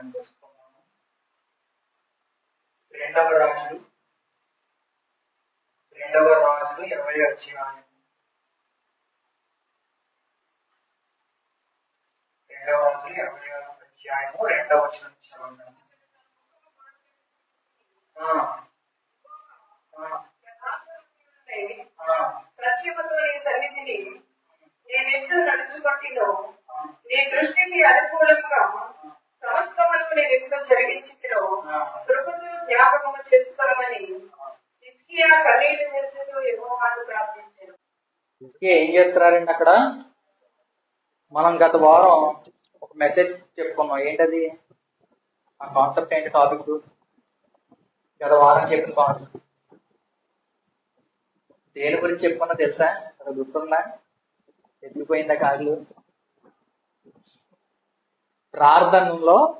ధ్యానం చేసుకున్నాము రెండవ రాజులు. రెండవ రాజులు ఇరవై అధ్యాయం రెండవ రాజులు ఇరవై అధ్యాయము రెండవ వచనం చదవండి. సత్యముతో నీ సన్నిధిని నేనెట్లు నడుచుకొట్టినో నీ దృష్టికి అనుకూలంగా సమస్తమును నేను ఎట్లు జరిగించినో కృపతో జ్ఞాపకము చేసుకోమని హిజ్కియా కన్నీళ్ళు విడుచుతూ యెహోవాను ప్రార్థించాను. ఇంకే ఏం చేస్తున్నారండి అక్కడ? మనం గత వారం ఒక మెసేజ్ చెప్పుకున్నాం. ఏంటది? ఆ కాన్సెప్ట్ ఏంటి టాపిక్ గత వారం చెప్పిన కాన్సెప్ట్ దేని గురించి చెప్పుకున్నా తెలుసా? అది గుర్తుందా? ఎత్తిపోయిందా కాళ్ళు? ప్రార్థనలో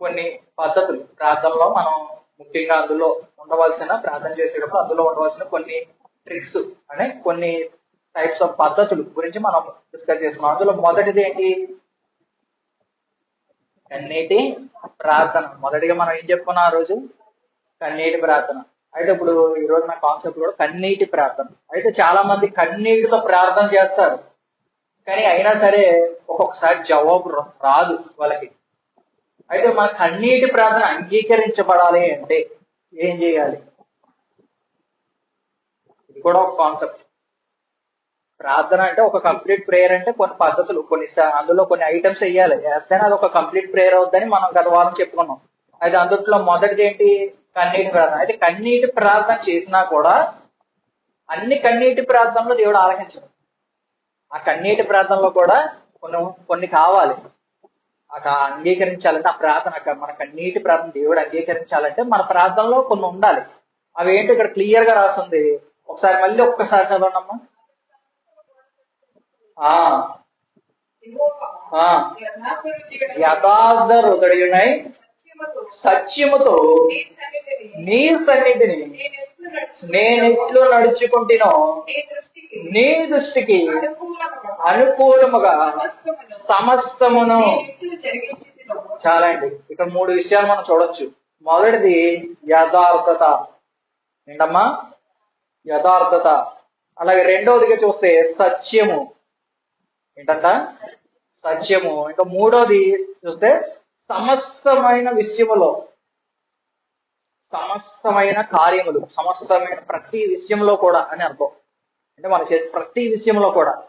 కొన్ని పద్ధతులు. ప్రార్థనలో మనం ముఖ్యంగా అందులో ఉండవలసిన ప్రార్థన చేసేటప్పుడు అందులో ఉండవలసిన కొన్ని ట్రిక్స్ అనే కొన్ని టైప్స్ ఆఫ్ పద్ధతులు గురించి మనం డిస్కస్ చేస్తున్నాం. అందులో మొదటిది ఏంటి? కన్నీటి ప్రార్థన. మొదటిగా మనం ఏం చెప్పుకున్నాం ఆ రోజు? కన్నీటి ప్రార్థన. అయితే ఇప్పుడు ఈ రోజు నా కాన్సెప్ట్ కూడా కన్నీటి ప్రార్థన. అయితే చాలా మంది కన్నీటితో ప్రార్థన చేస్తారు. కానీ అయినా సరే ఒక్కొక్కసారి జవాబు రాదు వాళ్ళకి. అయితే మన కన్నీటి ప్రార్థన అంగీకరించబడాలి అంటే ఏం చేయాలి? ఇది కూడా ఒక కాన్సెప్ట్ ప్రార్థన అంటే ఒక కంప్లీట్ ప్రేయర్ అంటే కొన్ని పద్ధతులు కొన్ని అందులో కొన్ని ఐటమ్స్ వేయాలి. వేస్తేనే అది ఒక కంప్లీట్ ప్రేయర్ అవుద్దని మనం గత వారం చెప్పుకున్నాం. అయితే అందుట్లో మొదటిది ఏంటి? కన్నీటి ప్రార్థన. అయితే కన్నీటి ప్రార్థన చేసినా కూడా అన్ని కన్నీటి ప్రార్థనలు దేవుడు ఆలకించడు. ఆ కన్నీటి ప్రార్థనలో కూడా కొన్ని కొన్ని కావాలి. ఆ అంగీకరించాలంటే ఆ ప్రార్థన మన కన్నీటి ప్రార్థన దేవుడు అంగీకరించాలంటే మన ప్రార్థనలో కొన్ని ఉండాలి. అవి ఏంటి ఇక్కడ క్లియర్గా రాస్తుంది ఒకసారి మళ్ళీ ఒక్కసారి చదవండమ్మా. ఆ. యథార్థ హృదయునై సత్యముతో నీ సన్నిధిని నీ నేనెట్లు నీ దృష్టికి అనుకూలముగా సమస్తమును చాలా అండి. ఇక్కడ మూడు విషయాలు మనం చూడొచ్చు. మొదటిది యథార్థత. ఏంటమ్మా? యథార్థత. అలాగే రెండవదిగా చూస్తే సత్యము. ఏంటంట? సత్యము. ఇంకా మూడోది చూస్తే సమస్తమైన విషయములో. సమస్తమైన కార్యములు. సమస్తమైన ప్రతి విషయంలో కూడా అని అర్థం. అంటే మన ప్రతి విషయంలో కూడా.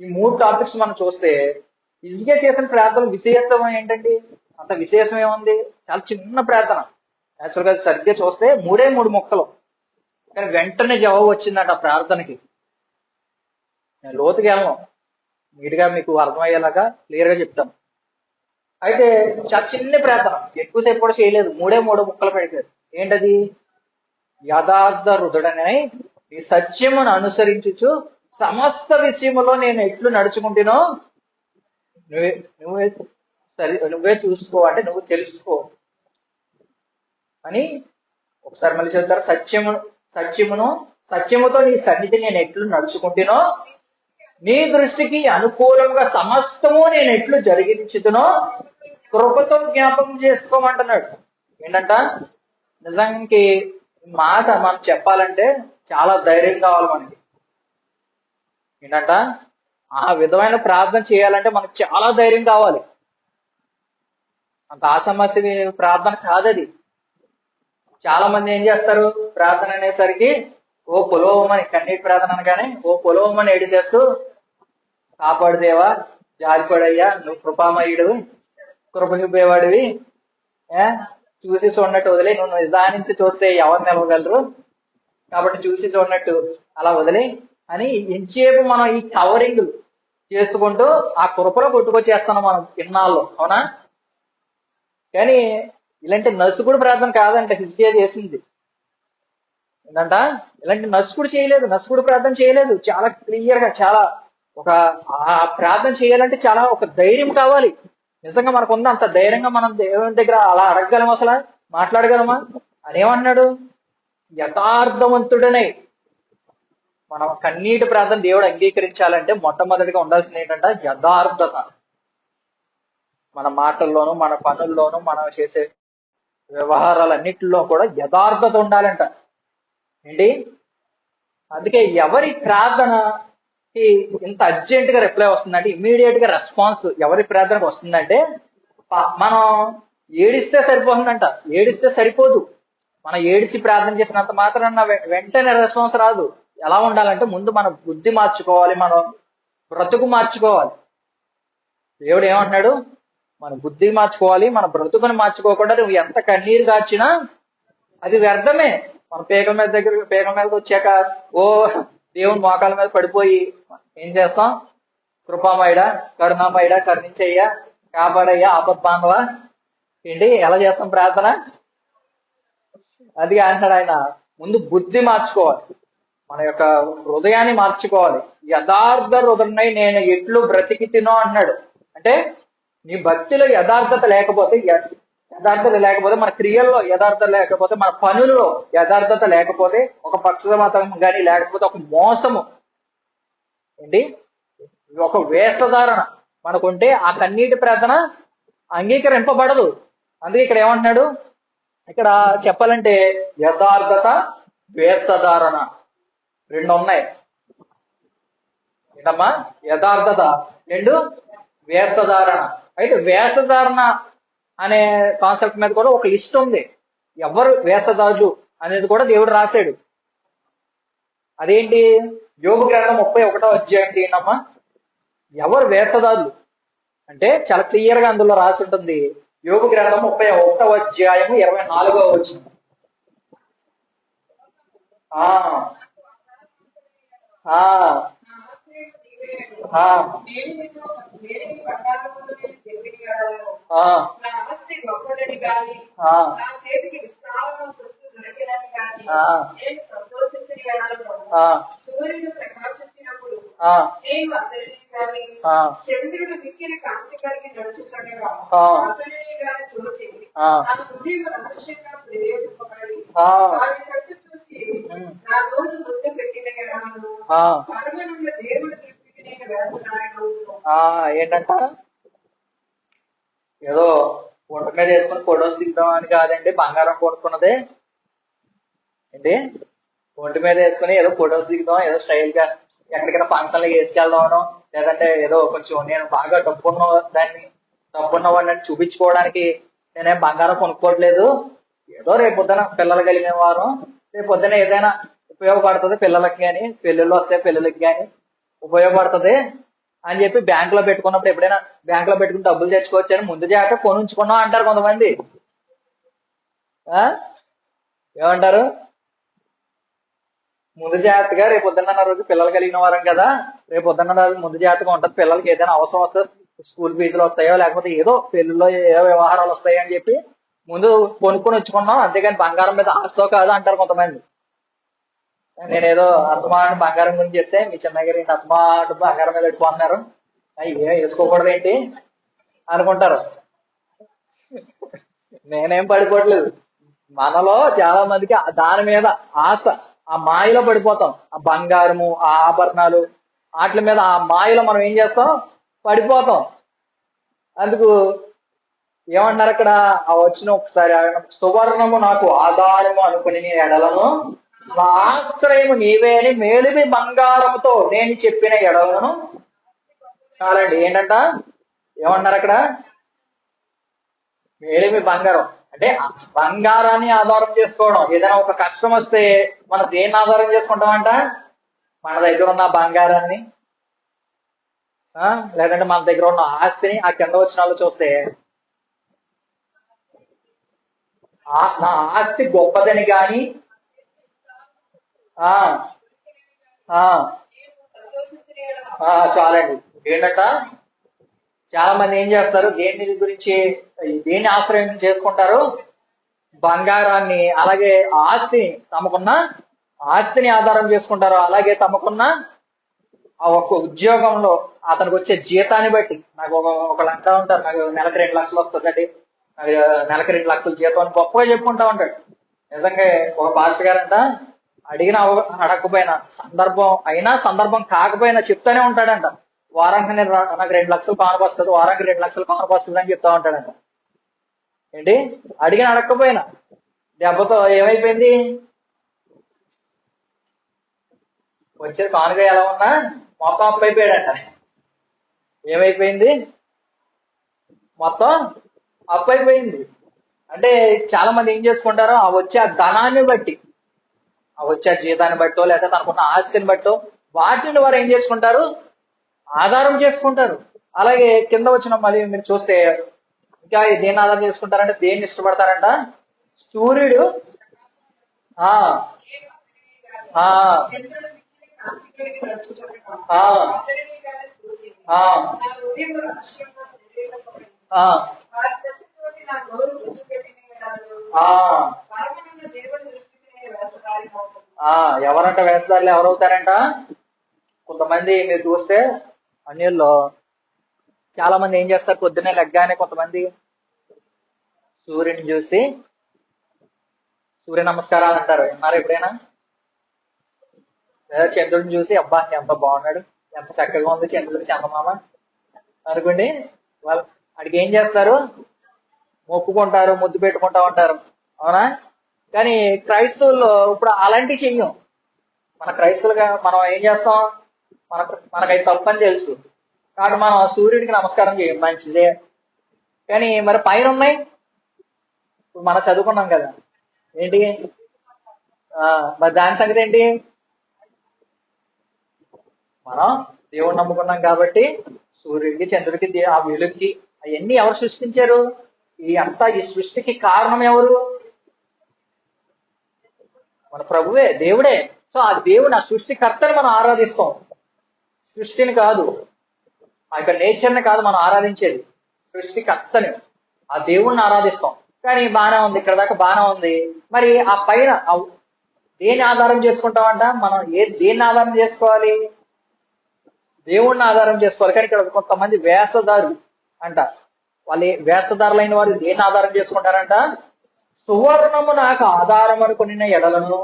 ఈ మూడు టాపిక్స్ మనం చూస్తే ఈజీగా చేసిన ప్రార్థన విశేషం ఏంటండి? అంత విశేషం ఏముంది? చాలా చిన్న ప్రార్థన. యాక్చువల్గా సరిగ్గా చూస్తే మూడే మూడు మొక్కలు. కానీ వెంటనే జవాబు వచ్చిందట ఆ ప్రార్థనకి. నేను లోతుకి వెళ్ళను నీట్గా మీకు అర్థమయ్యేలాగా క్లియర్గా చెప్తాను. అయితే చాలా చిన్న ప్రార్థన. ఎక్కువసేపు కూడా చేయలేదు. మూడే మూడు ముక్కలు పెడతారు ఏంటది? యథార్థ హృదయుడనై నీ సత్యమును అనుసరించుచు సమస్త విషయములో నేను ఎట్లు నడుచుకుంటునో నువ్వే నువ్వే సరి నువ్వే చూసుకో అంటే నువ్వు తెలుసుకో. అని ఒకసారి మళ్ళీ చెప్తారు సత్యము సత్యమును సత్యముతో నీ సన్నిధి నేను ఎట్లు నడుచుకుంటునో నీ దృష్టికి అనుకూలంగా సమస్తము నేను ఎట్లు జరిగించుతునో కృపతో జ్ఞాపకం చేసుకోమంటున్నాడు. ఏంటంట? నిజానికి మాట మనం చెప్పాలంటే చాలా ధైర్యం కావాలి మనకి. ఏంటంట? ఆ విధమైన ప్రార్థన చేయాలంటే మనకు చాలా ధైర్యం కావాలి. అంత ఆసమస్య ప్రార్థన కాదది. చాలా మంది ఏం చేస్తారు? ప్రార్థన అనేసరికి ఓ పొలోమని కన్నీటి ప్రార్థన అనగానే ఓ పొలోమని ఏడిచేస్తూ కాపాడుదేవా జాలిపడయ్యా నువ్వు కృపామయుడు కృప చూపేవాడివి ఏ? చూసి చూడనట్టు వదిలే నువ్వు నిదానించి చూస్తే ఎవరు నిలవగలరు? కాబట్టి చూసి చూడనట్టు అలా వదిలే. అని ఎంతసేపు మనం ఈ కవరింగ్ చేసుకుంటూ ఆ కురపలో కొట్టుకొచ్చేస్తున్నాం మనం ఇన్నాళ్ళు అవునా? కానీ ఇలాంటి నసుకుడు ప్రార్థన కాదంట హిస్కియా చేసింది. ఏంటంట? ఇలాంటి నసుకుడు చేయలేదు నసుకుడు ప్రార్థన చేయలేదు. చాలా క్లియర్గా చాలా ఒక ఆ ప్రార్థన చేయాలంటే చాలా ఒక ధైర్యం కావాలి. నిజంగా మనకు ఉందా అంత ధైర్యంగా మనం దేవుని దగ్గర అలా అడగగలం అసలు? మాట్లాడగలమా? అని ఏమన్నాడు? యథార్థవంతుడనే మనం కన్నీటి ప్రార్థన దేవుడు అంగీకరించాలంటే మొట్టమొదటిగా ఉండాల్సిన ఏంటంటే యథార్థత. మన మాటల్లోనూ మన పనుల్లోనూ మనం చేసే వ్యవహారాలన్నిటిలో కూడా యథార్థత ఉండాలంట. ఏంటి? అందుకే ఎవరి ప్రార్థనకి ఇంత అర్జెంట్గా రిప్లై వస్తుందంటే ఇమీడియట్గా రెస్పాన్స్ ఎవరి ప్రార్థనకు వస్తుందంటే మనం ఏడిస్తే సరిపోతుందంట. ఏడిస్తే సరిపోదు. మనం ఏడిసి ప్రార్థన చేసినంత మాత్రాన వెంటనే రెస్పాన్స్ రాదు. ఎలా ఉండాలంటే ముందు మన బుద్ధి మార్చుకోవాలి మనం బ్రతుకు మార్చుకోవాలి. దేవుడు ఏమంటున్నాడు? మన బుద్ధి మార్చుకోవాలి మన బ్రతుకుని మార్చుకోకుండా నువ్వు ఎంత కన్నీరు కాచినా అది వ్యర్థమే. మన పేకల మీద దగ్గర పేకల మీదకి వచ్చాక ఓ దేవుని మోకాల మీద పడిపోయి ఏం చేస్తాం? కృపామయుడ కరుణామయుడ కరుణించయ్యా కాపాడయ్యా ఆపద్ బాంధవ ఏంటి? ఎలా చేస్తాం ప్రార్థన? అది అంటాడు ఆయన ముందు బుద్ధి మార్చుకోవాలి. మన యొక్క హృదయాన్ని మార్చుకోవాలి. యథార్థ హృదయమై నేను ఎట్లు బ్రతికి తినో అన్నాడు అంటే నీ భక్తిలో యథార్థత లేకపోతే యథార్థత లేకపోతే మన క్రియల్లో యథార్థత లేకపోతే మన పనుల్లో యథార్థత లేకపోతే ఒక పక్షమతం కానీ లేకపోతే ఒక మోసము. ఏంటి? ఒక వేషధారణ. మనకుంటే ఆ కన్నీటి ప్రార్థన అంగీకరింపబడదు. అందుకే ఇక్కడ ఏమంటున్నాడు? ఇక్కడ చెప్పాలంటే యథార్థత వేషధారణ రెండు ఉన్నాయి. ఏంటమ్మా? యథార్థత. రెండు వేషధారణ అయితే వేషధారణ అనే కాన్సెప్ట్ మీద కూడా ఒక లిస్ట్ ఉంది. ఎవరు వేషధారులు అనేది కూడా దేవుడు రాశాడు. అదేంటి? యోగ గ్రంథం ముప్పై ఒకటో అధ్యాయం ఏంటమ్మా ఎవరు వేషధారులు అంటే చాలా క్లియర్గా అందులో రాసి ఉంటుంది. యోగు గ్రంథం ముప్పై ఒకటవ అధ్యాయము ఇరవై నాలుగవ వచ్చింది ఆ. ఆ నా ఆశ్రయం నీవే. ఆ నేను నీతో నేను నీ బంగారముతో నేను చెప్పిన ఎడలను. ఆ నా ఆస్తి గొప్పదని ఆ నా చేతికి విస్తారమైన సొత్తు దొరికినని ఆ. నేను సంతోషించిన ఎడలను సూర్యుడు ప్రకాశించినప్పుడు నేను. చంద్రుడు మిక్కిన కాంతి కలిగి నడుచుచుండగా ఆ. అతనిని గాని చూచి. నా హృదయం రహస్యంగా ప్రేరేపింపబడి ఆ. వారి చూసి. నా నోరు ముద్ద పెట్టిన ఎడలను పరమనున్న దేవుడి ఆ ఏంటంట? ఏదో ఒంట మీద వేసుకుని ఫొటోస్ దిగుదాం అని కాదండి బంగారం కొనుక్కున్నదే. ఏంటి? ఒంటి మీద వేసుకుని ఏదో ఫొటోస్ దిగుదాం ఏదో స్టైల్గా ఎక్కడికైనా ఫంక్షన్లో వేసుకెళ్దామనో లేదంటే ఏదో కొంచెం నేను బాగా డబ్బున్న దాన్ని డబ్బున్న వాడిని చూపించుకోవడానికి నేనేం బంగారం కొనుక్కోవట్లేదు. ఏదో రేపు పొద్దున పిల్లలు కలిగిన వారు రేపు పొద్దున ఏదైనా ఉపయోగపడుతుంది పిల్లలకి కానీ పెళ్ళిళ్ళు వస్తే పిల్లలకి కానీ ఉపయోగపడుతుంది అని చెప్పి బ్యాంక్లో పెట్టుకున్నప్పుడు ఎప్పుడైనా బ్యాంక్లో పెట్టుకుని డబ్బులు తెచ్చుకోవచ్చు అని ముందు జాగ్రత్త కొని ఉంచుకున్నాం అంటారు కొంతమంది. ఆ? ఏమంటారు? ముందు జాగ్రత్తగా రేపు పొద్దున్న రోజు పిల్లలు కలిగిన వారం కదా. రేపు పొద్దున్న రోజు ముందు జాగ్రత్తగా ఉంటుంది. పిల్లలకి ఏదైనా అవసరం వస్తే స్కూల్ ఫీజులు వస్తాయో లేకపోతే ఏదో పెళ్ళిలో ఏదో వ్యవహారాలు వస్తాయో అని చెప్పి ముందు కొనుక్కొని వచ్చుకున్నాం అంతేగాని బంగారం మీద ఆశతో కాదు అంటారు కొంతమంది. నేనేదో అత్తమాట బంగారం గురించి చెప్తే మీ చిన్న గారు ఏంటి బంగారం మీద పెట్టుకున్నారు అయ్యే వేసుకోకూడదు ఏంటి? అనుకుంటారు. నేనేం పడిపోవట్లేదు. మనలో చాలా మందికి దాని మీద ఆశ ఆ మాయలో పడిపోతాం. ఆ బంగారము ఆ ఆభరణాలు వాటి మీద ఆ మాయలో మనం ఏం చేస్తాం? పడిపోతాం. అందుకు ఏమన్నారు అక్కడ? వచ్చిన ఒకసారి ఆయన సువర్ణము నాకు ఆధారము అనుకుని ఎడలను నా ఆశ్రయము నీవే అని మేలిమి బంగారముతో నేను చెప్పిన ఎడలను చాలండి. ఏంటంట? ఏమన్నారు అక్కడ? మేలిమి బంగారం. అంటే బంగారాన్ని ఆధారం చేసుకోవడం. ఏదైనా ఒక కష్టం వస్తే మనం దేన్ని ఆధారం చేసుకుంటామంట? మన దగ్గర ఉన్న బంగారాన్ని. ఆ? లేదంటే మన దగ్గర ఉన్న ఆస్తిని ఆ కింద వచ్చిన వాళ్ళు చూస్తే ఆ- నా ఆస్తి గొప్పదని కానీ ఆ ఆ నేను సంతోషించిన ఎడలను ఆ, చాలండి. ఏంటంట? చాలా మంది ఏం చేస్తారు? దేని గురించి దేన్ని ఆశ్రయం చేసుకుంటారు? బంగారాన్ని అలాగే ఆస్తి తమకున్న ఆస్తిని ఆధారం చేసుకుంటారు. అలాగే తమకున్న ఆ ఒక్క ఉద్యోగంలో అతనికి వచ్చే జీతాన్ని బట్టి నాకు ఒక ఒకళ్ళు అంటా ఉంటారు. నాకు నెలకు రెండు లక్షలు వస్తుందండి. నాకు నెలకు రెండు లక్షల జీతం అని గొప్పగా చెప్పుకుంటా ఉంటాడు. నిజంగా ఒక పాస్టర్ గారంట అడిగిన అడగకపోయినా సందర్భం అయినా సందర్భం కాకపోయినా చెప్తానే ఉంటాడంట. వారానికి నేను నాకు రెండు లక్షలు కానుక వారానికి రెండు లక్షలు కానుక అని చెప్తా ఉంటాడంట. ఏంటి? అడిగిన అడగకపోయినా. దెబ్బతో ఏమైపోయింది? వచ్చేది కానుక ఎలా ఉన్నా మొత్తం అప్పైపోయాడంట. ఏమైపోయింది? మొత్తం అప్పు అయిపోయింది అంటే చాలా మంది ఏం చేసుకుంటారో ఆ వచ్చే ఆ ధనాన్ని బట్టి వచ్చే జీతాన్ని బట్టో లేదా తనకున్న ఆస్తిని బట్టో వాటిని వారు ఏం చేసుకుంటారు? ఆధారం చేసుకుంటారు. అలాగే కింద వచ్చిన మళ్ళీ మీరు చూస్తే ఇంకా దేన్ని ఆధారం చేసుకుంటారంటే దేన్ని ఇష్టపడతారంట? సూర్యుడు. ఆ. ఆ. ఆ. ఎవరంట వేషధారులు ఎవరవుతారంట? కొంతమంది మీరు చూస్తే అన్యుల్లో చాలా మంది ఏం చేస్తారు? పొద్దున్నే లెగ్గానే కొంతమంది సూర్యుని చూసి సూర్య నమస్కారాలు అంటారు. విన్నారు ఎప్పుడైనా? లేదా చంద్రుడిని చూసి అబ్బా ఎంత బాగున్నాడు. ఎంత చక్కగా ఉంది చంద్రుడికి చందమామ. అనుకోండి వాళ్ళు అడిగి ఏం చేస్తారు? మొక్కుకుంటారు ముద్దు పెట్టుకుంటా ఉంటారు. అవునా? కానీ క్రైస్తవుల్లో ఇప్పుడు అలాంటివి చెయ్యం మన క్రైస్తవులుగా మనం ఏం చేస్తాం? మన మనకైతే తప్పని తెలుసు. కాబట్టి మనం సూర్యుడికి నమస్కారం చేయం మంచిదే. కానీ మరి పైన ఉన్నాయి ఇప్పుడు మనం చదువుకున్నాం కదా. ఏంటి? మరి దాని సంగతి ఏంటి? మనం దేవుడు నమ్ముకున్నాం కాబట్టి సూర్యుడికి చంద్రుడికి ఆ వెలుగుకి అవన్నీ ఎవరు సృష్టించారు? ఈ అంతా ఈ సృష్టికి కారణం ఎవరు? మన ప్రభువే దేవుడే. సో ఆ దేవుని ఆ సృష్టికర్తని మనం ఆరాధిస్తాం. సృష్టిని కాదు. ఆ యొక్క నేచర్ని కాదు మనం ఆరాధించేది. సృష్టికర్తని. ఆ దేవుణ్ణి ఆరాధిస్తాం. కానీ బాగానే ఉంది. ఇక్కడ దాకా బాగానే ఉంది. మరి ఆ పైన దేని ఆధారం చేసుకుంటామంట? మనం ఏ దేన్ని ఆధారం చేసుకోవాలి? దేవుణ్ణి ఆధారం చేసుకోవాలి. కానీ ఇక్కడ కొంతమంది వేసదారు అంట. వాళ్ళు వేసదారులైన వారు దేన్ని ఆధారం చేసుకుంటారంట? సువర్ణము నాకు ఆధారం అనుకుని ఎడలను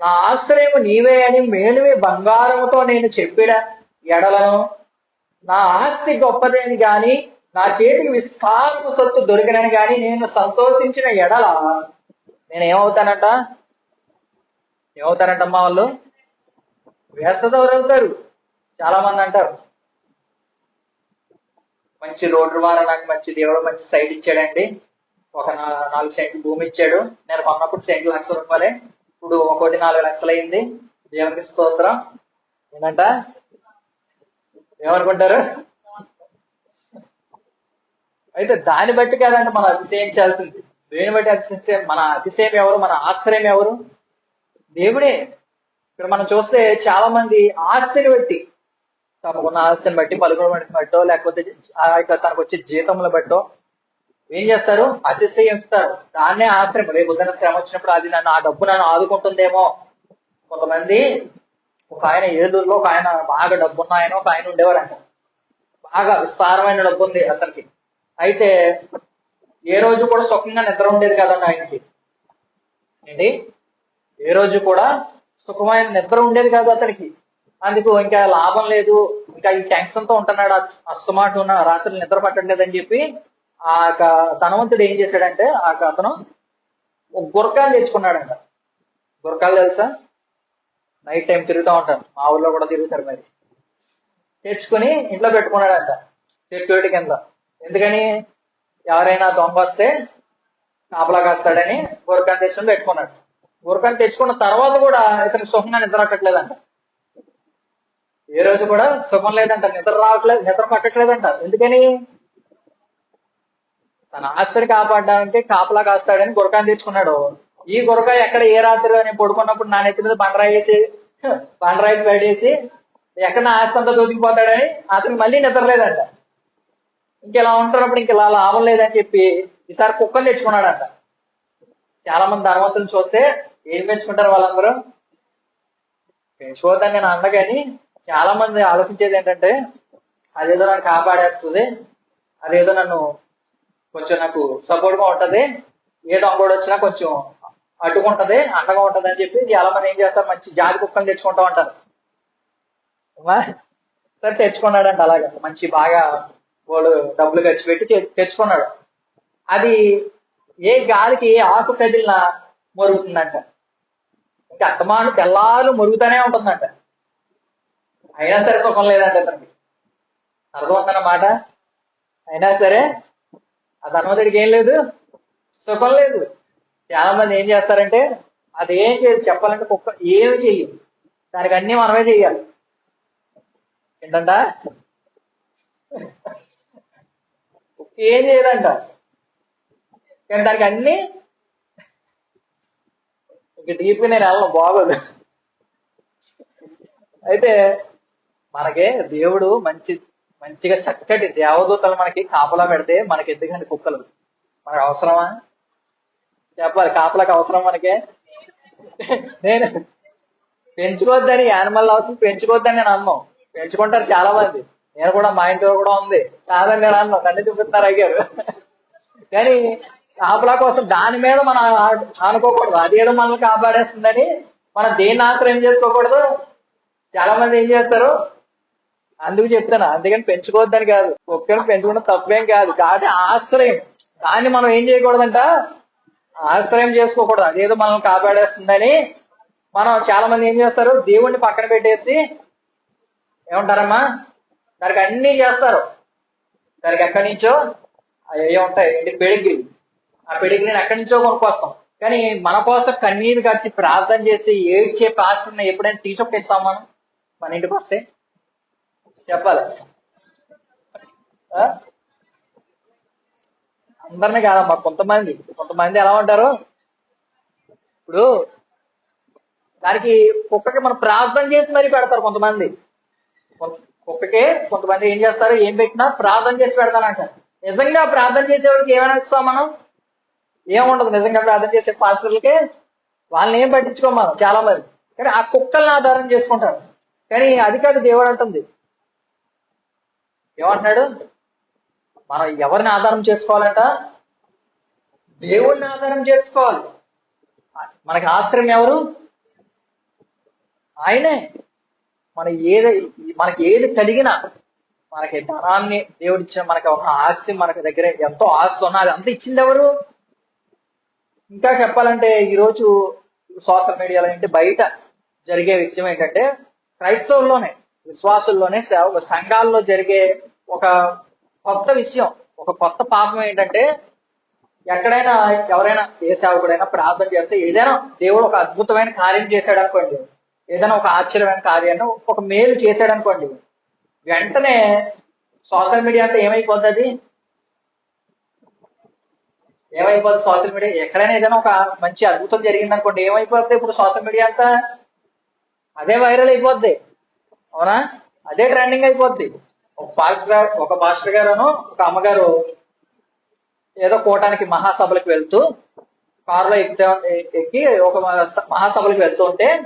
నా ఆశ్రయము నీవే అని మేలువి బంగారముతో నేను చెప్పిన ఎడలను నా ఆస్తి గొప్పదేని గాని నా చేతికి విస్తారము సొత్తు దొరికినని గాని నేను సంతోషించిన ఎడల నేను ఏమవుతానంట ఏమవుతారంటమ్మా వాళ్ళు? వేస్తదవరు అవుతారు. చాలా మంది అంటారు. మంచి రోడ్డు వారా నాకు మంచి దేవుడు మంచి సైడ్ ఇచ్చాడండి. ఒక నాలుగు సెంట్లు భూమి ఇచ్చాడు నేను కొన్నప్పుడు సెంట్ లక్ష రూపాయలే. ఇప్పుడు ఒకటి నాలుగు లక్షలు అయింది దేవునికి స్తోత్రం. ఏంటంట? ఏమనుకుంటారు? అయితే దాన్ని బట్టి కాదంటే మనం అతిశయించాల్సింది దేని బట్టి అతిశయం? మన అతిశయం ఎవరు? మన ఆశ్రయం ఎవరు? దేవుడే. ఇక్కడ మనం చూస్తే చాలా మంది ఆస్తిని బట్టి తమకున్న ఆస్తిని బట్టి పలుకుబడి బట్టో లేకపోతే తనకు వచ్చే జీతంలో బట్టో ఏం చేస్తారు? అతిశయిస్తారు. దాన్నే ఆశ్రయం. రేపు పొద్దున్న శ్రమ వచ్చినప్పుడు అది నన్ను ఆ డబ్బు నన్ను ఆదుకుంటుందేమో. కొంతమంది ఒక ఆయన ఏలూరులో ఒక ఆయన బాగా డబ్బున్న ఆయన ఒక ఆయన ఉండేవారంట. బాగా విస్తారమైన డబ్బు ఉంది అతనికి. అయితే ఏ రోజు కూడా సుఖంగా నిద్ర ఉండేది కదండి ఆయనకి. ఏంటి? ఏ రోజు కూడా సుఖమైన నిద్ర ఉండేది కాదు అతనికి. అందుకు ఇంకా లాభం లేదు. ఇంకా ఈ టెన్షన్తో ఉంటున్నాడు అస్తమాట ఉన్న రాత్రి నిద్ర పట్టట్లేదని చెప్పి ఆ యొక్క ధనవంతుడు ఏం చేశాడంటే ఆ యొక్క అతను గురకాలు తెచ్చుకున్నాడంట. గురకాలు తెలుసా? నైట్ టైం తిరుగుతూ ఉంటాను మా ఊర్లో కూడా తిరుగుతారు మరి. తెచ్చుకుని ఇంట్లో పెట్టుకున్నాడంట సెక్యూరిటీ కింద. ఎందుకని? ఎవరైనా దొంగ వస్తే కాపలా కాస్తాడని గురకాన్ని తెచ్చుకుని పెట్టుకున్నాడు. గురకాన్ని తెచ్చుకున్న తర్వాత కూడా ఇతనికి సుఖంగా నిద్ర పట్టట్లేదంట ఏ రోజు కూడా సుఖం లేదంట నిద్ర రావట్లేదు నిద్ర పట్టట్లేదంట. ఎందుకని? తన ఆస్తిని కాపాడడానికి కాపలా కాస్తాడని గురకాన్ని తెచ్చుకున్నాడు. ఈ గురకాయ ఎక్కడ ఏ రాత్రి అని పడుకున్నప్పుడు నా నెత్తి మీద బండరాయి వేసి బండరాయి పడేసి ఎక్కడ నా ఆస్తి అంతా దొరికిపోతాడని అతనికి మళ్ళీ నిద్రలేదంట ఇంకెలా ఉంటున్నప్పుడు ఇంకెలా లాభం లేదని చెప్పి ఈసారి కుక్కలు తెచ్చుకున్నాడంట. చాలా మంది ధనవంతులు చూస్తే ఏం పెంచుకుంటారు వాళ్ళందరూ? పెంచుకోవద్దని నేను అన్న చాలా మంది ఆలోచించేది ఏంటంటే అదేదో నన్ను కాపాడేస్తుంది అదేదో నన్ను కొంచెం నాకు సపోర్ట్గా ఉంటది. ఏ దొంగోడు వచ్చినా కొంచెం అడ్డుకుంటది అండగా ఉంటది అని చెప్పి చాలా మంది ఏం చేస్తారు మంచి జాతి కుక్కలు తెచ్చుకుంటా ఉంటారు. సరే తెచ్చుకున్నాడంట అలాగా. మంచి బాగా వాడు డబ్బులు ఖర్చు పెట్టి తెచ్చుకున్నాడు. అది ఏ గాలికి ఏ ఆకు కదిలినా మరుగుతుందంట. ఇంకా అత్తమాను తెల్లారు మరుగుతూనే ఉంటుందంట. అయినా సరే సుఖం లేదంట అతనికి. అర్థమవుతుందన్నమాట? అయినా సరే ఆ ధనవంతుడికి ఏం లేదు? సుఖం లేదు. చాలా మంది ఏం చేస్తారంటే అది ఏం చేయదు చెప్పాలంటే కుక్క ఏమి చెయ్యదు. దానికి అన్ని మనమే చెయ్యాలి. ఏంటంట? కుక్క ఏం చేయదంట. కానీ దానికి అన్ని ఇంక డీప్ నేను వెళ్ళను బాగోదు. అయితే మనకే దేవుడు మంచి మంచిగా చక్కటి దేవదూతలు మనకి కాపలా పెడితే మనకి ఎందుకండి కుక్కలు? మనకు అవసరమా? చెప్పాలి కాపలకు అవసరం మనకే? నేను పెంచుకోవద్దని యానిమల్ అవసరం పెంచుకోవద్దని నేను అన్నాం. పెంచుకుంటారు చాలా మంది నేను కూడా మా ఇంట్లో కూడా ఉంది. కాదని నేను అన్నాను నన్ను చూపిస్తున్నారు అయ్యారు కానీ కాపలా కోసం దాని మీద మనం అనుకోకూడదు ఆనుకోకూడదు ఏదో మనల్ని కాపాడేస్తుందని మనం దేన్ని ఆశ్రయం చేసుకోకూడదు. చాలా మంది ఏం చేస్తారు? అందుకు చెప్తాను అందుకని పెంచుకోవద్దని కాదు. కుక్కను పెంచుకోవడం తప్పేం కాదు. కాబట్టి ఆశ్రయం. దాన్ని మనం ఏం చేయకూడదంట? ఆశ్రయం చేసుకోకూడదు. అదేదో మనల్ని కాపాడేస్తుందని మనం చాలా మంది ఏం చేస్తారు? దేవుణ్ణి పక్కన పెట్టేసి ఏమంటారమ్మా? దానికి అన్ని చేస్తారు. దానికి ఎక్కడి నుంచో? అవి ఉంటాయి. ఏంటి? పెడిగ్రీ ఆ పెడిగ్రీని ఎక్కడి నుంచో కొనుక్కొస్తాం. కానీ మన కోసం కన్నీరు కచ్చి ప్రార్థన చేసి ఏడ్చే పాస్టర్ని ఎప్పుడైనా తీసుకొస్తాం మనం? మన ఇంటికి వస్తే? చెప్పాలి. అందరిని అందరినీ కాదమ్మా కొంతమంది. కొంతమంది ఎలా ఉంటారు? ఇప్పుడు దానికి కుక్కకి మనం ప్రార్థన చేసి మరీ పెడతారు కొంతమంది. కుక్కకి కొంతమంది ఏం చేస్తారు? ఏం పెట్టినా ప్రార్థన చేసి పెడతానంటారు నిజంగా ప్రార్థన చేసేవాడికి ఏమైనా ఇస్తాం మనం? ఏముండదు నిజంగా ప్రార్థన చేసే పాస్టర్లకి వాళ్ళని ఏం పట్టించుకోమా చాలా మంది కానీ ఆ కుక్కల్ని ఆధారం చేసుకుంటారు. కానీ అది కాదు దేవుడు అంటుంది. ఏమంటున్నాడు? మనం ఎవరిని ఆధారం చేసుకోవాలంట? దేవుడిని ఆధారం చేసుకోవాలి. మనకి ఆశ్రయం ఎవరు? ఆయనే. మన ఏది మనకి ఏది కలిగినా మనకి ధనాన్ని దేవుడు ఇచ్చిన మనకి ఒక ఆస్తి మనకి దగ్గర ఎంతో ఆస్తి ఉన్నా అది అంత ఇచ్చింది ఎవరు? ఇంకా చెప్పాలంటే ఈరోజు సోషల్ మీడియాలో ఏంటి బయట జరిగే విషయం ఏంటంటే క్రైస్తవుల్లోనే. విశ్వాసుల్లోనే సేవ సంఘాల్లో జరిగే ఒక కొత్త విషయం ఒక కొత్త పాపం ఏంటంటే ఎక్కడైనా ఎవరైనా ఏ సేవకుడైనా ప్రార్థన చేస్తే ఏదైనా దేవుడు ఒక అద్భుతమైన కార్యం చేశాడు అనుకోండి ఏదైనా ఒక ఆశ్చర్యమైన కార్యాన్ని ఒక మేలు చేశాడు అనుకోండి వెంటనే సోషల్ మీడియా అంతా ఏమైపోతుంది ఏమైపోద్ది సోషల్ మీడియా? ఎక్కడైనా ఏదైనా ఒక మంచి అద్భుతం జరిగింది అనుకోండి ఏమైపోద్ది ఇప్పుడు సోషల్ మీడియా అంతా? అదే వైరల్ అయిపోద్ది. అవునా? అదే ట్రెండింగ్ అయిపోద్ది. ఒక పాస్టర్ ఒక పాస్టర్ గారును ఒక అమ్మగారు ఏదో కోటానికి మహాసభలకు వెళ్తూ కారులో ఎక్కితే ఎక్కి ఒక మహాసభలకు వెళ్తూ ఉంటే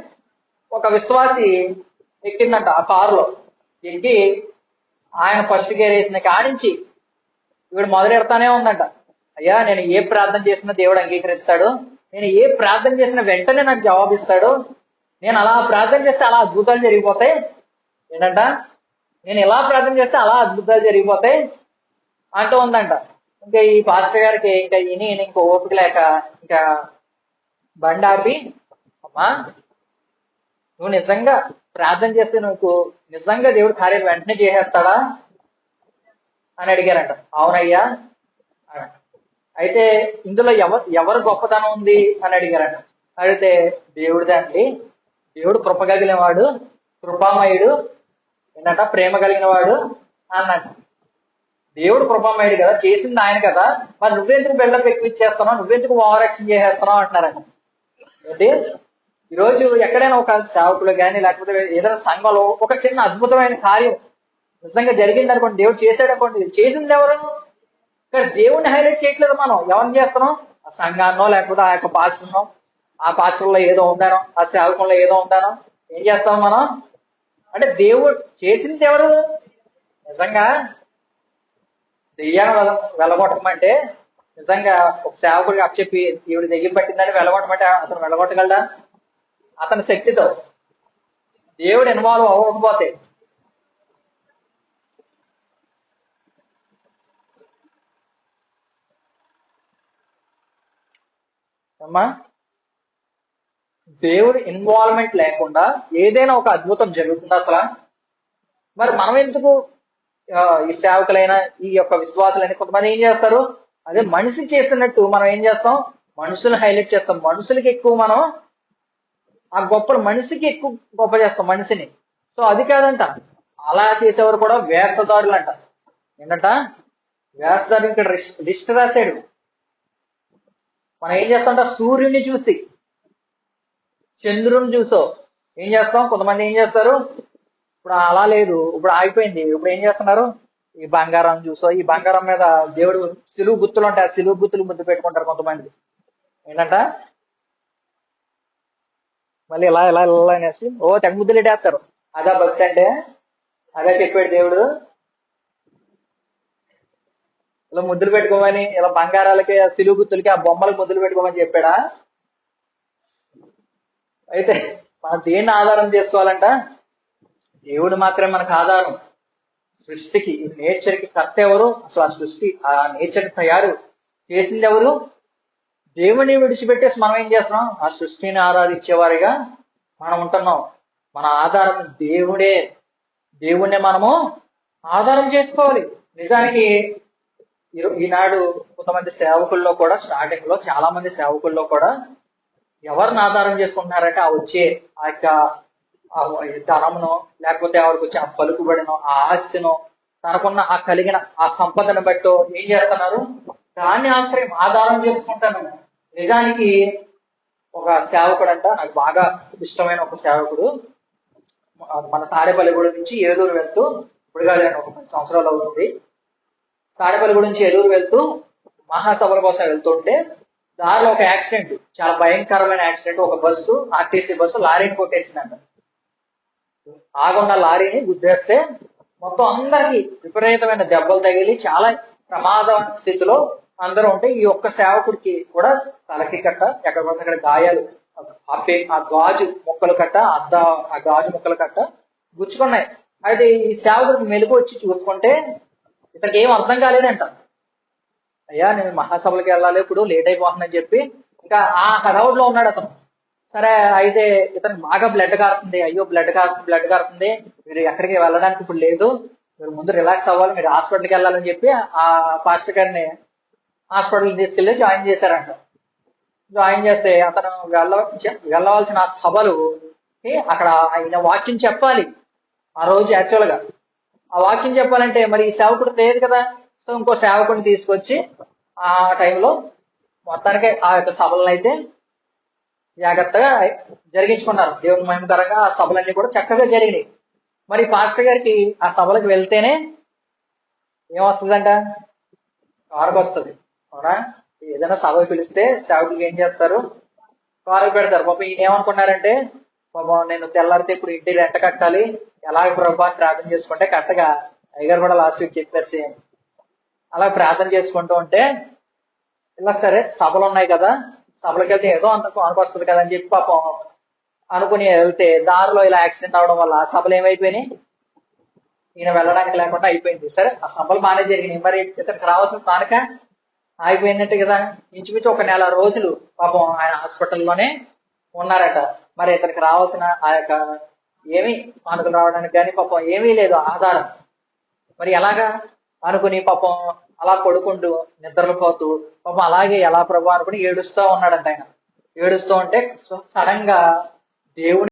ఒక విశ్వాసి ఎక్కిందంట ఆ కారులో. ఎక్కి ఆయన ఫస్ట్ గేర్ వేసిన కానించి ఇవిడు మొదలెడతానే ఉందంట. అయ్యా నేను ఏ ప్రార్థన చేసినా దేవుడు అంగీకరిస్తాడు. నేను ఏ ప్రార్థన చేసిన వెంటనే నాకు జవాబిస్తాడు. నేను అలా ప్రార్థన చేస్తే అలా అద్భుతాలు జరిగిపోతాయి. ఏంటంట? నేను ఎలా ప్రార్థన చేస్తే అలా అద్భుతాలు జరిగిపోతాయి అంటూ ఉందంట. ఇంకా ఈ పాస్టర్ గారికి ఇంకా ఇని ఇంకా ఓపిక లేక ఇంకా బండి ఆపి అమ్మా నువ్వు నిజంగా ప్రార్థన చేస్తే నువ్వు నిజంగా దేవుడు కార్యం వెంటనే చేసేస్తాడా అని అడిగారంట. అవునయ్యా అయితే ఇందులో ఎవరు ఎవరు గొప్పతనం ఉంది అని అడిగారంట. అడిగితే దేవుడిదే అండి. దేవుడు కృపగలిగిన వాడు కృపామయుడు ఏంటంట ప్రేమ కలిగిన వాడు అన్నట్టు. దేవుడు కృపామయుడు కదా చేసింది ఆయన కదా. మరి నువ్వెందుకు బిల్డప్ ఎక్కువ ఇచ్చేస్తున్నావు? నువ్వెందుకు ఓవర్ యాక్షన్ చేసేస్తున్నావు అంటున్నారంట ఏంటి? ఈరోజు ఎక్కడైనా ఒక సేవకులు కానీ లేకపోతే ఏదైనా సంఘంలో ఒక చిన్న అద్భుతమైన కార్యం నిజంగా జరిగింది అనుకోండి దేవుడు చేశాడు అనుకోండి. చేసింది ఎవరు? ఇక్కడ దేవుడిని హైలైట్ చేయట్లేదు మనం. ఎవరిని చేస్తున్నాం? ఆ సంఘాన్నో లేకపోతే ఆ యొక్క పాస్టర్నో ఆ పాత్రలో ఏదో ఉందానో ఆ సేవకంలో ఏదో ఉందానో ఏం చేస్తాం మనం? అంటే దేవుడు చేసింది ఎవరు? నిజంగా దెయ్యాన్ని వెళ్ళగొట్టమంటే నిజంగా ఒక సేవకుడికి అప్పచెప్పి దేవుడి దెయ్యం పట్టిందని వెళ్ళగొట్టమంటే అతను వెళ్ళగొట్టగలడా అతని శక్తితో. దేవుడు ఇన్వాల్వ్ అవ్వకపోతే. అమ్మా? దేవుడి ఇన్వాల్వ్మెంట్ లేకుండా ఏదైనా ఒక అద్భుతం జరుగుతుందా అసలు? మరి మనం ఎందుకు ఈ సేవకులైన ఈ యొక్క విశ్వాసులైన కొంతమంది ఏం చేస్తారు? అదే మనిషి చేస్తున్నట్టు మనం ఏం చేస్తాం? మనుషులు హైలైట్ చేస్తాం. మనుషులకి ఎక్కువ మనం ఆ గొప్ప మనిషికి ఎక్కువ గొప్ప చేస్తాం మనిషిని. సో అది కాదంట. అలా చేసేవారు కూడా వేషధారులు అంట ఏంటంట? వేషధారులు ఇక్కడ లిస్ట్- రాశాడు. మనం ఏం చేస్తాం సూర్యుని చూసి. చంద్రుని చూసో ఏం చేస్తాం? కొంతమంది ఏం చేస్తారు? ఇప్పుడు అలా లేదు. ఇప్పుడు ఆగిపోయింది. ఇప్పుడు ఏం చేస్తున్నారు? ఈ బంగారం చూసో ఈ బంగారం మీద దేవుడు సిలువు గుర్తులు ఉంటాయి. ఆ సిలువు గుర్తులు ముద్దు పెట్టుకుంటారు కొంతమంది. ఏంటంట? మళ్ళీ ఇలా ఇలా ఇలా అనేసి ఓ తెగ ముద్దులు ఎట్టేస్తారు అదా భక్తి అంటే? అదే చెప్పాడు దేవుడు. ఇలా ముద్దులు పెట్టుకోమని ఇలా బంగారాలకి ఆ సిలువు గుర్తులకి ఆ బొమ్మలకు ముద్దులు పెట్టుకోమని చెప్పాడా? అయితే మనం దేన్ని ఆధారం చేసుకోవాలంట? దేవుడు మాత్రమే మనకు ఆధారం. సృష్టికి నేచర్కి కర్త ఎవరు? అసలు ఆ సృష్టి ఆ నేచర్ తయారు చేసింది ఎవరు? దేవుని విడిచిపెట్టేసి మనం ఏం చేస్తున్నాం? ఆ సృష్టిని ఆరాధించేవారిగా మనం ఉంటున్నాం. మన ఆధారం దేవుడే. దేవుణ్ణి మనము ఆధారం చేసుకోవాలి. నిజానికి ఈ- ఈనాడు కొంతమంది సేవకుల్లో కూడా స్టార్టింగ్లో చాలా మంది సేవకుల్లో కూడా ఎవరిని ఆధారం చేసుకుంటున్నారంటే ఆ వచ్చే ఆ యొక్క ధనమును లేకపోతే ఆవిడకి వచ్చే ఆ పలుకుబడినో ఆ ఆస్తినో తనకున్న ఆ కలిగిన ఆ సంపదను బట్టో ఏం చేస్తున్నారు? దాన్ని ఆశ్రయం ఆధారం చేసుకుంటాను. నిజానికి ఒక సేవకుడు అంట నాకు బాగా ఇష్టమైన ఒక సేవకుడు. మన తాడేపల్లిగూడ నుంచి ఏలూరు వెళ్తూ ఇప్పుడు కాదండి ఒక పది సంవత్సరాలు అవుతుంది. తాడేపల్లిగూడ నుంచి ఏలూరు వెళ్తూ మహాసభల కోసం వెళ్తుంటే దారిలో ఒక యాక్సిడెంట్. చాలా భయంకరమైన యాక్సిడెంట్. ఒక బస్సు ఆర్టీసీ బస్సు లారీని కొట్టేసిందంట. ఆగున్న లారీని గుద్దేస్తే మొత్తం అందరికి విపరీతమైన దెబ్బలు తగిలి చాలా ప్రమాద స్థితిలో అందరూ ఉంటే ఈ ఒక్క సేవకుడికి కూడా తలకి కట్ట ఎక్కడ అక్కడ గాయాలు ఆ పే ఆ గాజు ముక్కలు కట్ట అద్ద ఆ గాజు ముక్కలు కట్ట గుచ్చుకున్నాయి. అయితే ఈ సేవకుడికి మెలుగు వచ్చి చూసుకుంటే ఇతనికి ఏం అర్థం కాలేదంట. అయ్యా నేను మహాసభలకు వెళ్ళాలి ఇప్పుడు లేట్ అయిపోతుందని చెప్పి ఇంకా ఆ హడావుడ్లో ఉన్నాడు అతను. సరే అయితే ఇతనికి బాగా బ్లడ్ కారుతుంది. అయ్యో బ్లడ్ కారుతుంది బ్లడ్ కారుతుంది. మీరు ఎక్కడికి వెళ్ళడానికి ఇప్పుడు లేదు. మీరు ముందు రిలాక్స్ అవ్వాలి మీరు హాస్పిటల్కి వెళ్ళాలని చెప్పి ఆ పాస్టర్ గారిని హాస్పిటల్ తీసుకెళ్ళి జాయిన్ చేశారంట. జాయిన్ చేస్తే అతను వెళ్ళ వెళ్ళవలసిన ఆ సభలు అక్కడ ఆయన వాక్యం చెప్పాలి. ఆ రోజు యాక్చువల్గా. ఆ వాక్యం చెప్పాలంటే మరి ఈ సేవకుడు లేదు కదా. సో ఇంకో సేవకుని తీసుకొచ్చి ఆ టైంలో మొత్తానికి ఆ యొక్క సభలను అయితే జాగ్రత్తగా జరిగించుకున్నారు. దేవుని మహిమకరంగా ఆ సభలన్నీ కూడా చక్కగా జరిగినాయి. మరి పాస్టర్ గారికి ఆ సభలకు వెళ్తేనే ఏమొస్తుందంట? కారుకు వస్తుంది. అవునా? ఏదైనా సభ పిలిస్తే సేవకులు ఏం చేస్తారు? కారు పెడతారు. పాపం ఈయన ఏమనుకున్నారంటే పాపం నేను తెల్లారితే ఇప్పుడు ఇంటి రెంట కట్టాలి. ఎలాగ ప్రభావం ప్రార్థన చేసుకుంటే కరెక్ట్గా అయ్యగారు కూడా లాస్ట్ వీక్ చెప్పారు సేమ్. అలా ప్రార్థన చేసుకుంటూ ఉంటే ఇలా సరే సభలు ఉన్నాయి కదా సభలకు వెళ్తే ఏదో అంత అనుకొస్తుంది కదా అని చెప్పి పాపం అనుకుని వెళ్తే దారిలో ఇలా యాక్సిడెంట్ అవడం వల్ల సభలు ఏమైపోయినాయి? ఈయన వెళ్ళడానికి లేకుండా అయిపోయింది. సరే ఆ సభలు బాగానే జరిగినాయి. మరి ఇతనికి రావాల్సిన కానుక ఆగిపోయిందంటే కదా. ఇంచుమించు ఒక నెల రోజులు పాపం ఆయన హాస్పిటల్లోనే ఉన్నారట. మరి ఇతనికి రావాల్సిన ఆ యొక్క ఏమీ కానుకలు రావడానికి కానీ పాపం ఏమీ లేదు. ఆధారం. మరి ఎలాగా? అనుకుని పాపం అలా పడుకుంటూ నిద్రపోతూ పాపం అలాగే ఎలా ప్రభు అనుకుని ఏడుస్తూ ఉన్నాడంట ఆయన. ఏడుస్తూ ఉంటే సడన్గా దేవుని